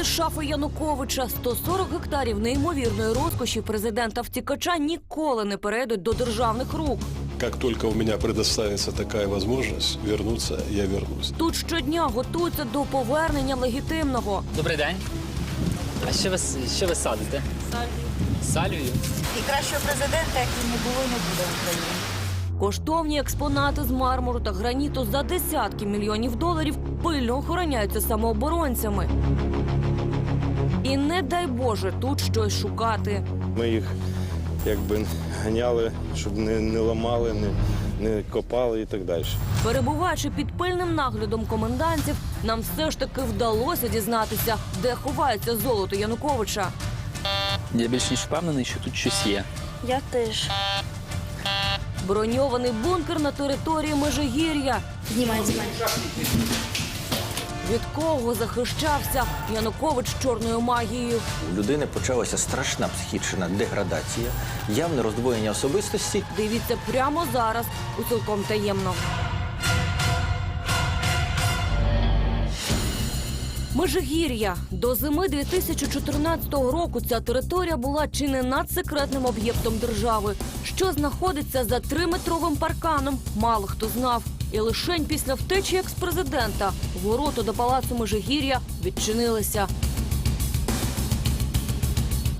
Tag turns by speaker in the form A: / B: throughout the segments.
A: Дістати з шафи Януковича 140 гектарів неймовірної розкоші президента втікача ніколи не перейдуть до державних рук.
B: Как только у меня предоставится такая возможность вернуться, я вернусь.
A: Тут щодня готуються до повернення легітимного.
C: Добрий день. А що ви, що ви садите? Салію. Салію?
D: І кращого президента, як не було, не буде в Україні.
A: Коштовні експонати з мармуру та граніту за десятки мільйонів доларів пильно охороняються самооборонцями. І не дай Боже тут щось шукати.
E: Ми їх якби ганяли, щоб не, не ламали, не, не копали і так далі.
A: Перебуваючи під пильним наглядом комендантів, нам все ж таки вдалося дізнатися, де ховається золото Януковича.
C: Я більш ніж впевнений, що тут щось є.
D: Я теж.
A: Броньований бункер на території Межигір'я.
D: Знімай, знімай.
A: Від кого захищався Янукович чорною магією?
F: У людини почалася страшна психічна деградація, явне роздвоєння особистості.
A: Дивіться прямо зараз у цілком таємно. Межигір'я. До зими 2014 року ця територія була чи не надсекретним об'єктом держави. Що знаходиться за триметровим парканом, мало хто знав. І лишень після втечі експрезидента ворота до палацу Межигір'я відчинилися.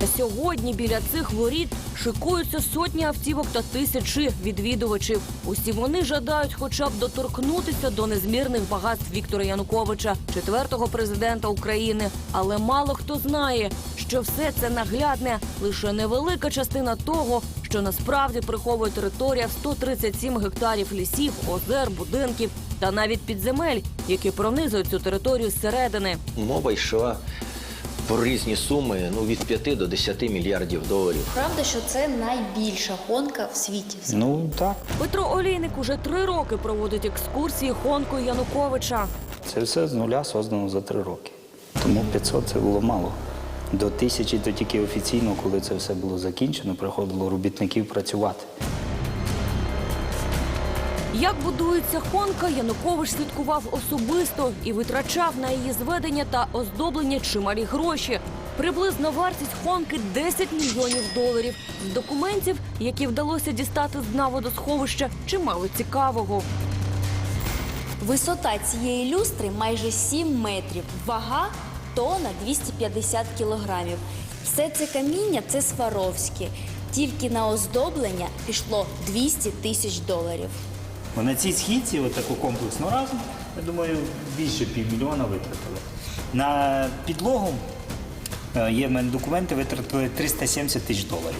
A: Сьогодні біля цих воріт шикуються сотні автівок та тисячі відвідувачів. Усі вони жадають хоча б доторкнутися до незмірних багатств Віктора Януковича, четвертого президента України. Але мало хто знає, що все це наглядне лише невелика частина того, що насправді приховує територія в 137 гектарів лісів, озер, будинків та навіть підземель, які пронизують цю територію зсередини.
F: Мова йшла про різні суми ну, від 5 до 10 мільярдів доларів.
G: Правда, що це найбільша гонка в світі.
H: Ну так,
A: Петро Олійник уже три роки проводить екскурсії хонкою Януковича.
H: це все з нуля создано за три роки. Тому 500 це було мало. До тисячі то тільки офіційно, коли це все було закінчено, приходило робітників працювати.
A: Як будується хонка, Янукович слідкував особисто і витрачав на її зведення та оздоблення чималі гроші. Приблизна вартість хонки 10 мільйонів доларів. З документів, які вдалося дістати з дна водосховища, чимало цікавого.
G: Висота цієї люстри майже 7 метрів, вага тонна 250 кілограмів. Все це каміння це Сваровське. Тільки на оздоблення пішло 200 тисяч доларів.
H: Бо на цій східці, отаку комплексну разом, я думаю, більше півмільйона витратили. На підлогу е, є в мене документи, витратили 370 тисяч доларів.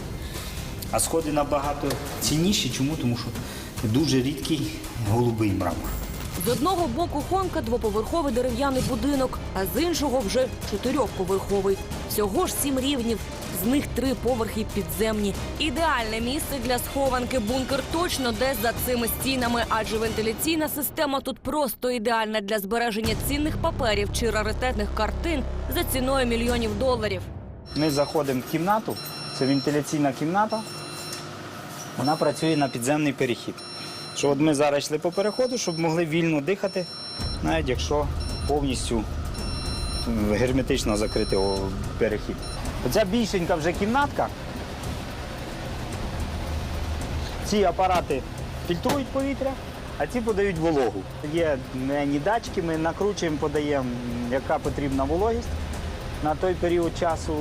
H: А сходи набагато цінніші. Чому? Тому що дуже рідкий голубий мрамор.
A: З одного боку хонка двоповерховий дерев'яний будинок, а з іншого вже чотирьохповерховий. Всього ж сім рівнів. З них три поверхи підземні. Ідеальне місце для схованки. Бункер точно десь за цими стінами, адже вентиляційна система тут просто ідеальна для збереження цінних паперів чи раритетних картин за ціною мільйонів доларів.
H: Ми заходимо в кімнату, це вентиляційна кімната. Вона працює на підземний перехід. Що от ми зараз йшли по переходу, щоб могли вільно дихати, навіть якщо повністю герметично закрити перехід. Оця більшенька вже кімнатка. Ці апарати фільтрують повітря, а ці подають вологу. Є мені датчики, ми накручуємо, подаємо, яка потрібна вологість на той період часу,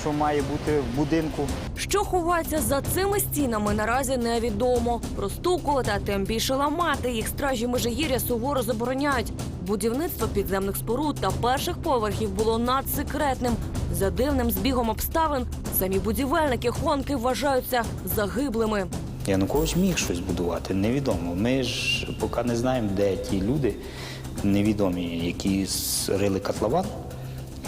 H: що має бути в будинку.
A: Що ховається за цими стінами, наразі невідомо. Простукувати, а тим більше ламати їх стражі Межигір'я суворо забороняють. Будівництво підземних споруд та перших поверхів було надсекретним. За дивним збігом обставин самі будівельники Хонки вважаються загиблими.
H: Янукович міг щось будувати, невідомо. Ми ж поки не знаємо, де ті люди невідомі, які рили котлован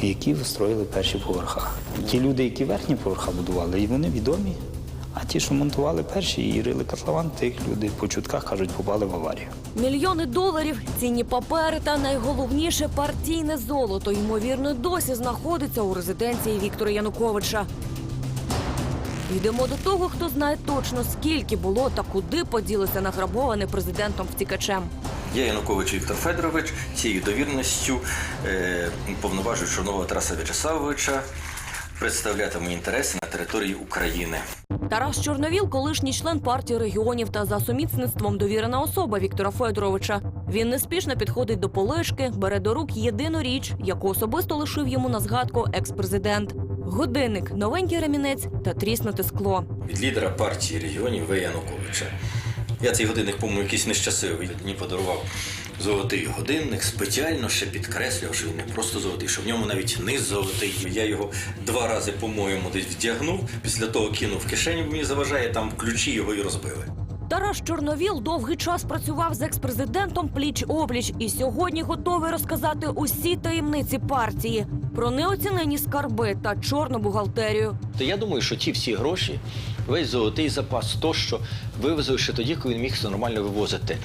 H: і які встроїли перші поверха. Ті люди, які верхні поверха будували, і вони відомі. А ті, що монтували перші і рили котлован, тих люди по чутках кажуть, попали в аварію.
A: Мільйони доларів, цінні папери та найголовніше партійне золото. Ймовірно, досі знаходиться у резиденції Віктора Януковича. Йдемо до того, хто знає точно скільки було та куди поділося награбоване президентом втікачем.
F: Я Янукович Віктор Федорович цією довірністю е, повноважую Чорнова Тараса В'ячеславовича представлятиму інтереси на території України.
A: Тарас Чорновіл, колишній член партії регіонів та за сумісництвом довірена особа Віктора Федоровича. Він неспішно підходить до полишки, бере до рук єдину річ, яку особисто лишив йому на згадку екс-президент. Годинник, новенький ремінець та тріснуте скло.
F: Від лідера партії регіонів В. Януковича. Я цей годинник, по-моєму, якийсь нещасливий. Мені подарував золотий годинник, спеціально ще підкреслював, що він не просто золотий, що в ньому навіть низ золотий. Я його два рази, по-моєму, десь вдягнув, після того кинув в кишеню, бо мені заважає, там ключі його і розбили.
A: Тарас Чорновіл довгий час працював з екс-президентом пліч опліч і сьогодні готовий розказати усі таємниці партії про неоцінені скарби та чорну бухгалтерію.
F: То я думаю, що ті всі гроші, весь золотий запас, тощо вивезли ще тоді, коли він міг все нормально вивозити.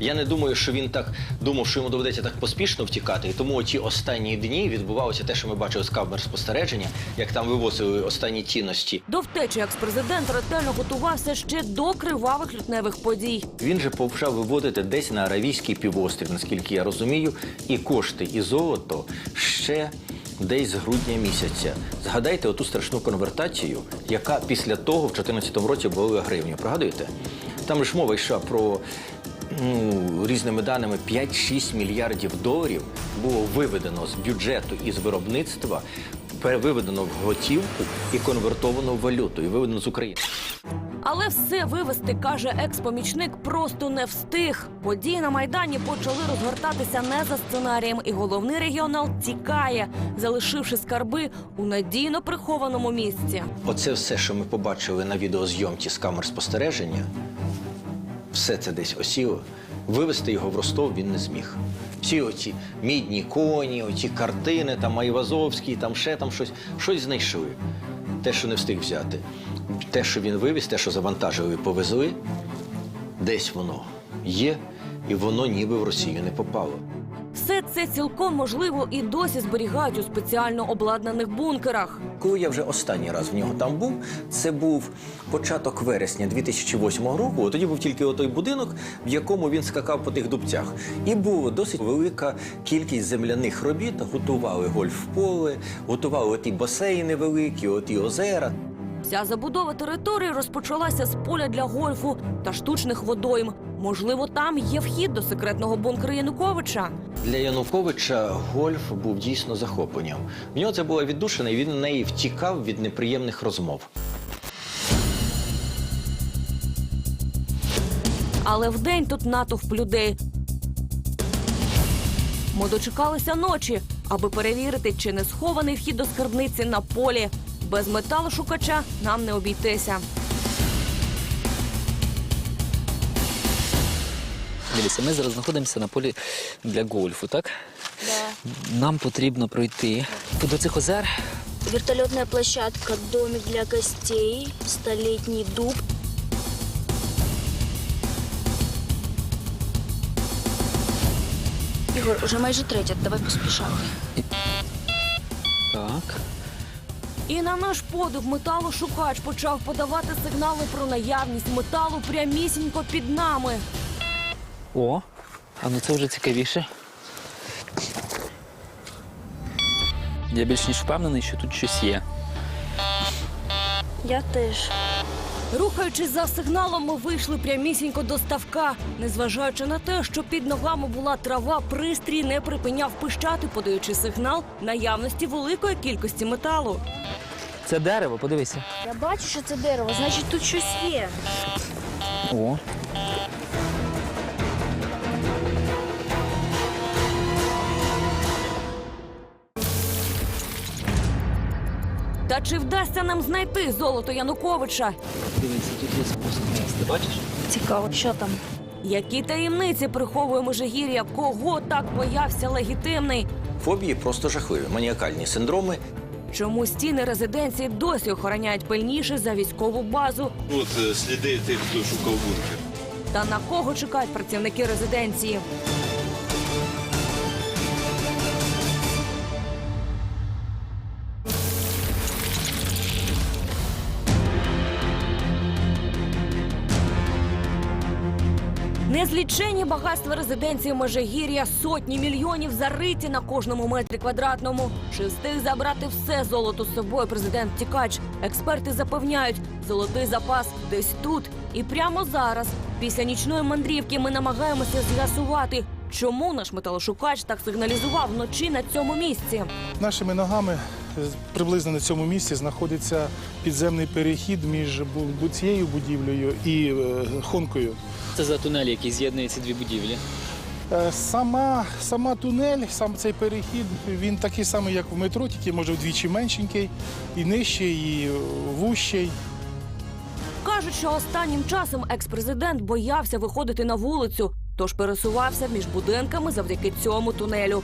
F: Я не думаю, що він так думав, що йому доведеться так поспішно втікати. І тому ті останні дні відбувалося те, що ми бачили з камер спостереження, як там вивозили останні цінності.
A: До втечі екс-президент ретельно готувався ще до кривавих лютневих подій.
F: Він же почав виводити десь на Аравійський півострів, наскільки я розумію, і кошти, і золото ще десь з грудня місяця. Згадайте оту страшну конвертацію, яка після того в 2014 році була гривню. Пригадуєте? Там ж мова йшла про ну, різними даними 5-6 мільярдів доларів було виведено з бюджету і з виробництва, перевиведено в готівку і конвертовано в валюту, і виведено з України.
A: Але все вивести, каже екс-помічник, просто не встиг. Події на майдані почали розгортатися не за сценарієм, і головний регіонал тікає, залишивши скарби у надійно прихованому місці.
F: Оце все, що ми побачили на відеозйомці з камер спостереження, все це десь осіло. Вивезти його в Ростов він не зміг. Всі оці мідні коні, оці картини, там Айвазовський, там ще там щось, щось знайшли. Те, що не встиг взяти. Те, що він вивіз, те, що завантажили і повезли, десь воно є, і воно ніби в Росію не попало.
A: Все це цілком можливо і досі зберігають у спеціально обладнаних бункерах.
F: Коли я вже останній раз в нього там був, це був початок вересня 2008 року. Тоді був тільки отой будинок, в якому він скакав по тих дубцях. І була досить велика кількість земляних робіт. Готували гольф-поле, готували оті басейни великі, оті озера.
A: Вся забудова території розпочалася з поля для гольфу та штучних водойм. Можливо, там є вхід до секретного бункера Януковича.
F: Для Януковича гольф був дійсно захопленням. В нього це була віддушина, і він на неї втікав від неприємних розмов.
A: Але вдень тут натовп людей. Ми дочекалися ночі, аби перевірити, чи не схований вхід до скарбниці на полі. Без металошукача нам не обійтися.
C: Дивіться, ми зараз знаходимося на полі для гольфу, так?
G: Да.
C: Нам потрібно пройти до цих озер.
G: Вертолетная площадка, домик для гостей, столетний дуб. Ігор, уже майже третя, давай поспішати.
C: Так.
A: І на наш подив металошукач почав подавати сигнали про наявність металу прямісінько під нами.
C: О, а ну це вже цікавіше. Я більш ніж впевнений, що тут щось є.
G: Я теж.
A: Рухаючись за сигналом, ми вийшли прямісінько до ставка. Незважаючи на те, що під ногами була трава, пристрій не припиняв пищати, подаючи сигнал наявності великої кількості металу.
C: Це дерево, подивися.
G: Я бачу, що це дерево, значить тут щось є.
C: О.
A: Та чи вдасться нам знайти золото Януковича?
C: Дивіться, тут є спуск вниз, бачиш?
G: Цікаво, що там?
A: Які таємниці приховує Межигір'я? Кого так боявся легітимний?
F: Фобії просто жахливі, маніакальні синдроми.
A: Чому стіни резиденції досі охороняють пильніше за військову базу?
E: От е, сліди тих, хто шукав бункер.
A: Та на кого чекають працівники резиденції? Незліченні багатства резиденції Межигір'я, сотні мільйонів зариті на кожному метрі квадратному. Чи встиг забрати все золото з собою президент Тікач? Експерти запевняють, золотий запас десь тут. І прямо зараз, після нічної мандрівки, ми намагаємося з'ясувати, чому наш металошукач так сигналізував вночі на цьому місці.
I: Нашими ногами приблизно на цьому місці знаходиться підземний перехід між цією будівлею і е, хонкою.
C: Це за тунель, який з'єднує ці дві будівлі.
I: Е, Сама, сама тунель, сам цей перехід, він такий самий, як в метро, тільки може вдвічі меншенький, і нижчий, і вущий.
A: Кажуть, що останнім часом екс-президент боявся виходити на вулицю, тож пересувався між будинками завдяки цьому тунелю.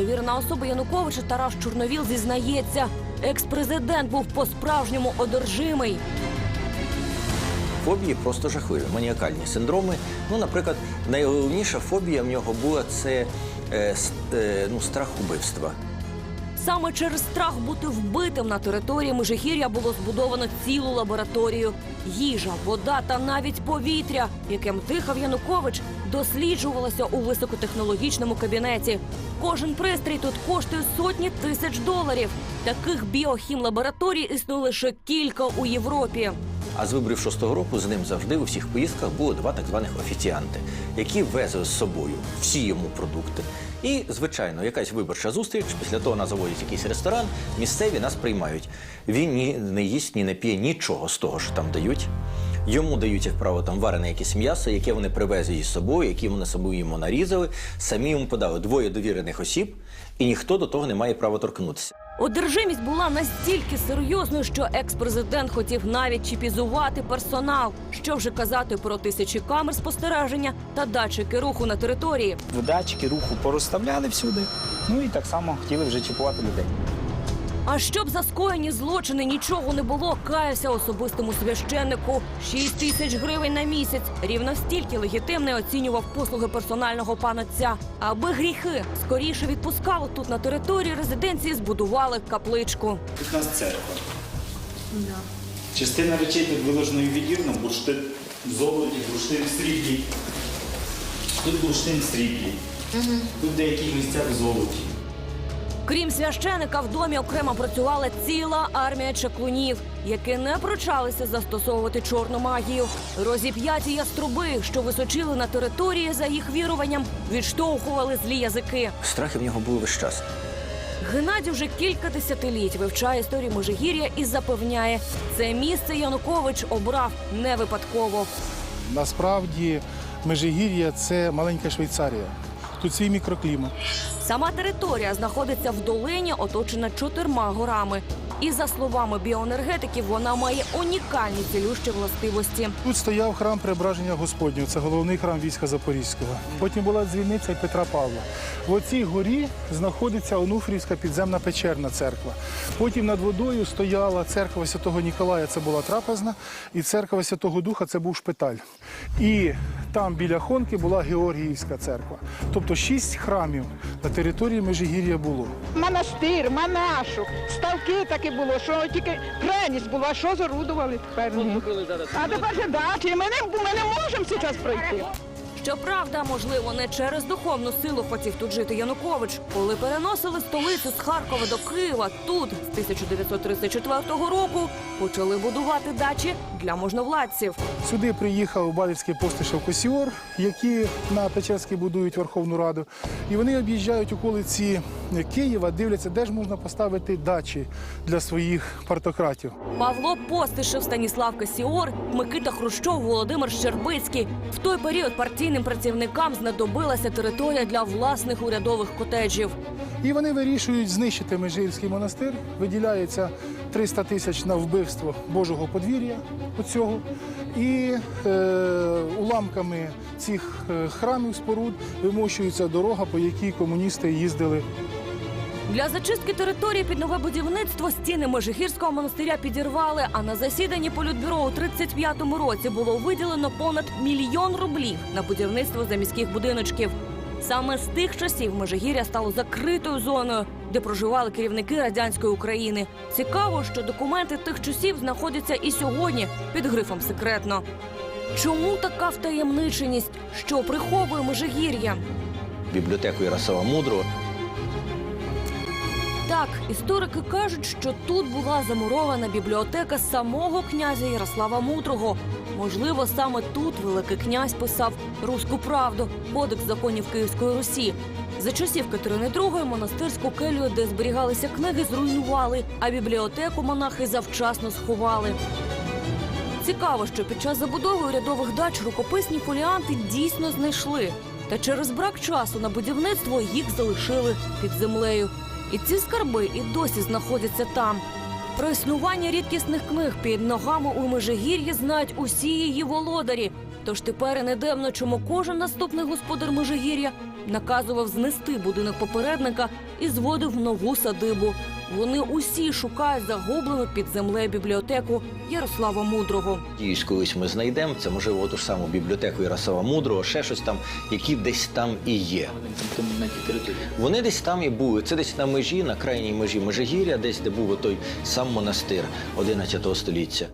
A: Довірена особа Януковича Тарас Чорновіл зізнається, екс-президент був по-справжньому одержимий.
F: Фобії просто жахливі, маніакальні синдроми. Ну, наприклад, найголовніша фобія в нього була це е, е, ну, страх убивства.
A: Саме через страх бути вбитим на території Межигір'я було збудовано цілу лабораторію. Їжа, вода та навіть повітря, яким дихав Янукович, досліджувалося у високотехнологічному кабінеті. Кожен пристрій тут коштує сотні тисяч доларів. Таких біохімлабораторій існує лише кілька у Європі.
F: А з виборів шостого року з ним завжди у всіх поїздках було два так званих офіціанти, які везли з собою всі йому продукти. І, звичайно, якась виборча зустріч. Після того нас заводять якийсь ресторан, місцеві нас приймають. Він ні не їсть, ні не п'є нічого з того, що там дають. Йому дають, як правило, там варене якесь м'ясо, яке вони привезли із собою, які вони собою йому нарізали. Самі йому подали двоє довірених осіб, і ніхто до того не має права торкнутися.
A: Одержимість була настільки серйозною, що екс-президент хотів навіть чіпізувати персонал. Що вже казати про тисячі камер спостереження та датчики руху на території.
H: Датчики руху порозставляли всюди. Ну і так само хотіли вже чіпувати людей.
A: А щоб за скоєні злочини нічого не було, каявся особистому священнику. 6 тисяч гривень на місяць. Рівно стільки легітимний оцінював послуги персонального панотця. Аби гріхи скоріше відпускало тут на території резиденції, збудували капличку.
H: Тут нас церква. Частина речей тут виложено відірно, бурштин в золоті, бурштин в сріблі. Тут бурштин в сріблі. Тут деякі місця в золоті.
A: Крім священика, в домі окремо працювала ціла армія чаклунів, які не пручалися застосовувати чорну магію. Розіп'яті яструби, що височили на території за їх віруванням, відштовхували злі язики.
F: Страхи в нього були весь час.
A: Геннадій вже кілька десятиліть вивчає історію Межигір'я і запевняє, це місце Янукович обрав не випадково.
I: Насправді Межигір'я це маленька Швейцарія. Тут свій мікроклімат.
A: Сама територія знаходиться в долині, оточена чотирма горами. І за словами біоенергетиків, вона має унікальні цілющі властивості.
I: Тут стояв храм Преображення Господнього, це головний храм війська Запорізького. Потім була дзвіниця Петра Павла. В оцій горі знаходиться Онуфрівська підземна печерна церква. Потім над водою стояла церква Святого Ніколая, це була трапезна, і церква Святого Духа це був шпиталь. І там біля Хонки була Георгіївська церква. Тобто шість храмів на території Межигір'я було.
J: Монастир, монашок, ставки таке було, що тільки преність була, що зарудували тепер. А тепер же дачі, ми не, ми не можемо зараз пройти.
A: Щоправда, можливо, не через духовну силу хотів тут жити Янукович. Коли переносили столицю з Харкова до Києва, тут з 1934 року почали будувати дачі для можновладців.
I: Сюди приїхав Балівський постишев Косіор, які на Печерській будують Верховну Раду. І вони об'їжджають околиці Києва, дивляться, де ж можна поставити дачі для своїх партократів.
A: Павло Постишев, Станіслав Касіор, Микита Хрущов, Володимир Щербицький. В той період партійним працівникам знадобилася територія для власних урядових котеджів.
I: І вони вирішують знищити Межирський монастир. Виділяється 300 тисяч на вбивство Божого подвір'я оцього. І е, уламками цих е, храмів споруд вимощується дорога, по якій комуністи їздили
A: Для зачистки території під нове будівництво стіни Межигірського монастиря підірвали. А на засіданні політбюро у 35-му році було виділено понад мільйон рублів на будівництво заміських будиночків. Саме з тих часів Межигір'я стало закритою зоною, де проживали керівники радянської України. Цікаво, що документи тих часів знаходяться і сьогодні під грифом секретно. Чому така втаємниченість, що приховує Межигір'я?
F: Бібліотеку Ярослава Мудрого
A: Так, історики кажуть, що тут була замурована бібліотека самого князя Ярослава Мудрого. Можливо, саме тут Великий князь писав руську правду, кодекс законів Київської Русі. За часів Катерини II монастирську келію, де зберігалися книги, зруйнували, а бібліотеку монахи завчасно сховали. Цікаво, що під час забудови урядових дач рукописні фоліанти дійсно знайшли. Та через брак часу на будівництво їх залишили під землею. І ці скарби і досі знаходяться там. Про існування рідкісних книг під ногами у Межигір'ї знають усі її володарі. Тож тепер і не чому кожен наступний господар Межигір'я наказував знести будинок попередника і зводив нову садибу. Вони усі шукають загублену під землею бібліотеку Ярослава Мудрого.
F: Надіюсь, колись ми знайдемо. Це можливо ту ж саму бібліотеку Ярослава Мудрого, ще щось там, які десь там і є. Вони десь там і були. Це десь на межі, на крайній межі Межигір'я, десь де був той сам монастир 11 століття.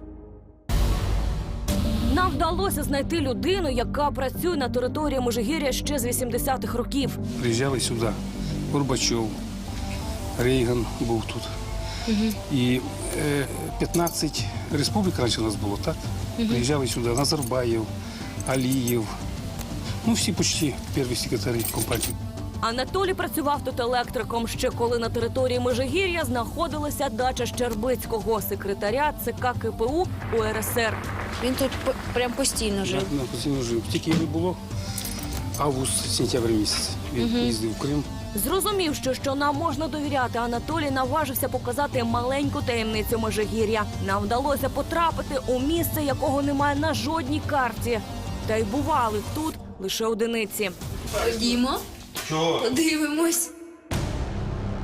A: Нам вдалося знайти людину, яка працює на території Межигір'я ще з 80-х років.
K: Приїжджали сюди. Горбачов, Рейган був тут. І е, 15 республік раніше у нас було, так? Приїжджали сюди Назарбаєв, Алієв. Ну, всі почти перші секретарі компанії.
A: Анатолій працював тут електриком ще коли на території Межигір'я знаходилася дача Щербицького, секретаря ЦК КПУ УРСР.
G: Він тут п- прям постійно жив.
K: На постійно жив. Тільки не було август-сентябрь місяць. Він їздив в Крим.
A: Зрозумів, що, що нам можна довіряти, Анатолій наважився показати маленьку таємницю Межигір'я. Нам вдалося потрапити у місце, якого немає на жодній карті. Та й бували тут лише одиниці.
G: Ходімо. Чого? Подивимось.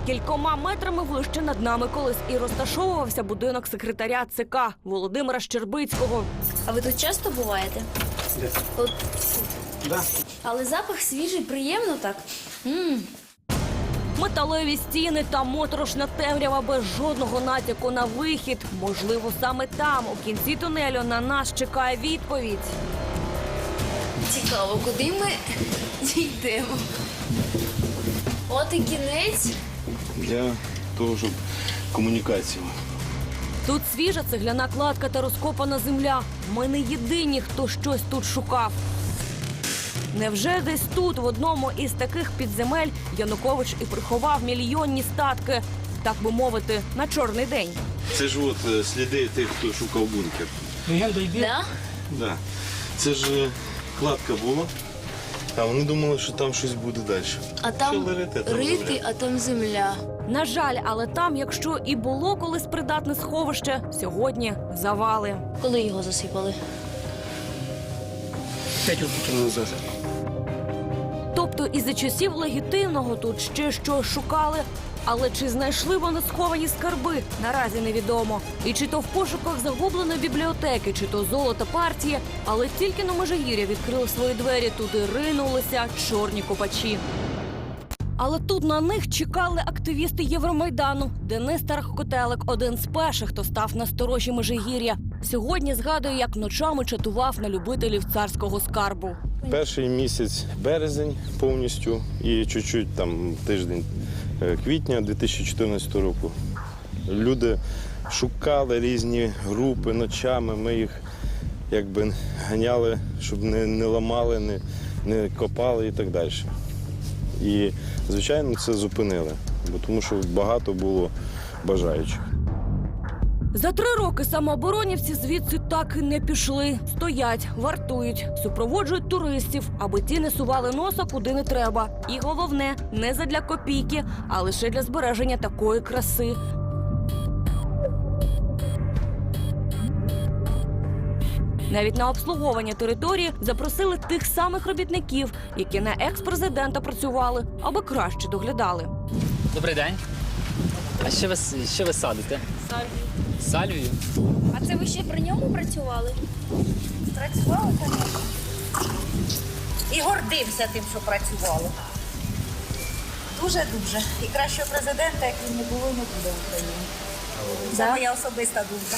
A: Кількома метрами вище над нами колись і розташовувався будинок секретаря ЦК Володимира Щербицького.
G: А ви тут часто буваєте? От. Але запах свіжий, приємно так. м
A: Металеві стіни та моторошна темрява без жодного натяку на вихід. Можливо, саме там, у кінці тунелю, на нас чекає відповідь.
G: Цікаво, куди ми дійдемо. От і кінець.
E: Для того, щоб комунікація.
A: Тут свіжа цегляна кладка та розкопана земля. Ми не єдині, хто щось тут шукав. Невже десь тут, в одному із таких підземель, Янукович і приховав мільйонні статки, так би мовити, на чорний день.
E: Це ж от е, сліди тих, хто шукав бункер.
G: Да?
E: Да. Це ж е, кладка була, а вони думали, що там щось буде далі.
G: А там
E: Почали рити, а там
G: рити,
E: земля.
G: а там земля.
A: На жаль, але там, якщо і було колись придатне сховище, сьогодні завали.
G: Коли його засипали?
K: П'ять років назад.
A: Тобто і за часів легітимного тут ще щось шукали. Але чи знайшли вони сховані скарби, наразі невідомо. І чи то в пошуках загубленої бібліотеки, чи то золота партії, але тільки на Межигір'я відкрили свої двері, туди ринулися чорні копачі. Але тут на них чекали активісти Євромайдану. Денис Тарахкотелик – один з перших, хто став на сторожі Межигір'я. Сьогодні згадує, як ночами чатував на любителів царського скарбу.
E: Перший місяць березень повністю і чуть-чуть там тиждень е, квітня 2014 року. Люди шукали різні групи ночами. Ми їх якби ганяли, щоб не, не ламали, не, не копали і так далі. І, звичайно, це зупинили, бо тому що багато було бажаючих.
A: За три роки самооборонівці звідси так і не пішли. Стоять, вартують, супроводжують туристів, аби ті не сували носа куди не треба. І головне, не задля копійки, а лише для збереження такої краси. Навіть на обслуговування території запросили тих самих робітників, які на екс-президента працювали, аби краще доглядали.
C: Добрий день. А що ви, що ви садите? Сальвію. Сальвію?
G: А це ви ще при ньому працювали?
D: Працювали, звісно. І гордився тим, що працювало. Дуже-дуже. І кращого президента, як він не було, не буде в Україні. Це моя особиста думка.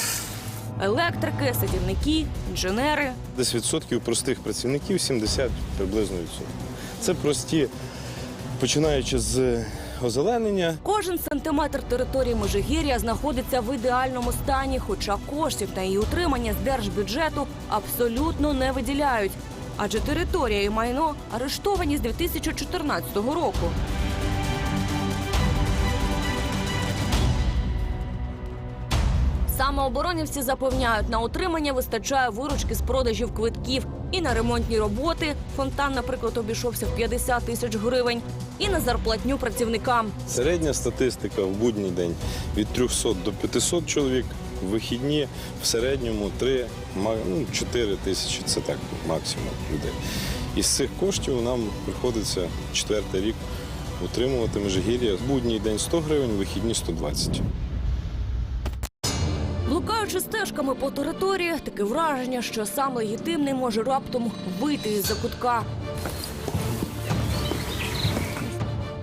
A: електрики, садівники, інженери.
E: Десь відсотків простих працівників 70 приблизно відсотків. Це прості, починаючи з озеленення,
A: Кожен сантиметр території Межигір'я знаходиться в ідеальному стані, хоча коштів на її утримання з держбюджету абсолютно не виділяють. Адже територія і майно арештовані з 2014 року. Саме оборонівці запевняють, на утримання вистачає виручки з продажів квитків і на ремонтні роботи. Фонтан, наприклад, обійшовся в 50 тисяч гривень, і на зарплатню працівникам.
E: середня статистика в будній день від 300 до 500 чоловік, в вихідні в середньому 3, ма- ну, 4 тисячі це так максимум людей. Із цих коштів нам приходиться четвертий рік утримувати Межигір'я. Будній день 100 гривень, вихідні 120.
A: Блукаючи стежками по території, таке враження, що сам легітимний може раптом вийти із-за кутка.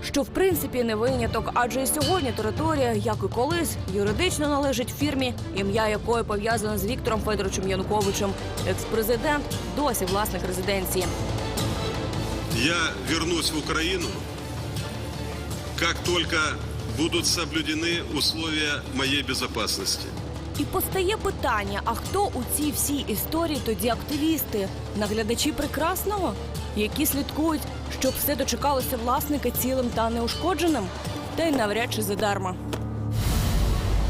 A: Що в принципі не виняток, адже і сьогодні територія, як і колись, юридично належить фірмі, ім'я якої пов'язане з Віктором Федоровичем Януковичем. Екс-президент досі власник резиденції.
B: Я вернусь в Украину, как только будут соблюдены условия моей безопасности.
A: І постає питання: а хто у цій всій історії тоді активісти? Наглядачі прекрасного, які слідкують, щоб все дочекалося власника цілим та неушкодженим? Та й навряд чи задарма.